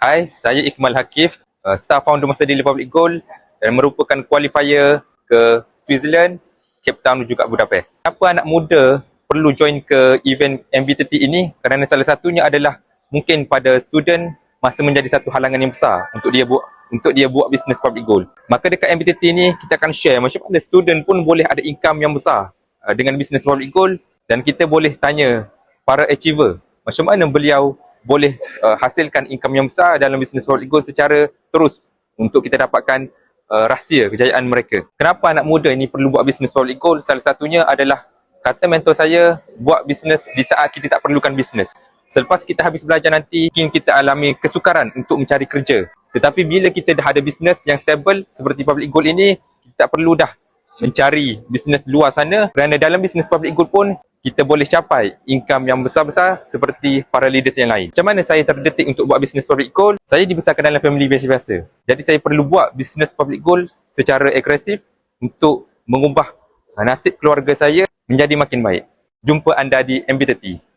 Hai, saya Ikmal Hakif, uh, staff founder Masa Daily Public Goal dan merupakan qualifier ke Switzerland, Cape Town juga Budapest. Kenapa anak muda perlu join ke event MB30 ini? Kerana salah satunya adalah mungkin pada student masa menjadi satu halangan yang besar untuk dia buat untuk dia buat bisnes public goal. Maka dekat MB30 ni kita akan share macam mana student pun boleh ada income yang besar uh, dengan bisnes public goal dan kita boleh tanya para achiever macam mana beliau boleh uh, hasilkan income yang besar dalam bisnes goal secara terus untuk kita dapatkan uh, rahsia kejayaan mereka. Kenapa anak muda ini perlu buat bisnes goal? Salah satunya adalah kata mentor saya, buat bisnes di saat kita tak perlukan bisnes. Selepas kita habis belajar nanti, mungkin kita alami kesukaran untuk mencari kerja. Tetapi bila kita dah ada bisnes yang stable seperti public goal ini, kita tak perlu dah mencari bisnes luar sana kerana dalam bisnes public good pun kita boleh capai income yang besar-besar seperti para leaders yang lain. Macam mana saya terdetik untuk buat bisnes public goal? Saya dibesarkan dalam family biasa-biasa. Jadi saya perlu buat bisnes public goal secara agresif untuk mengubah nasib keluarga saya menjadi makin baik. Jumpa anda di MB30.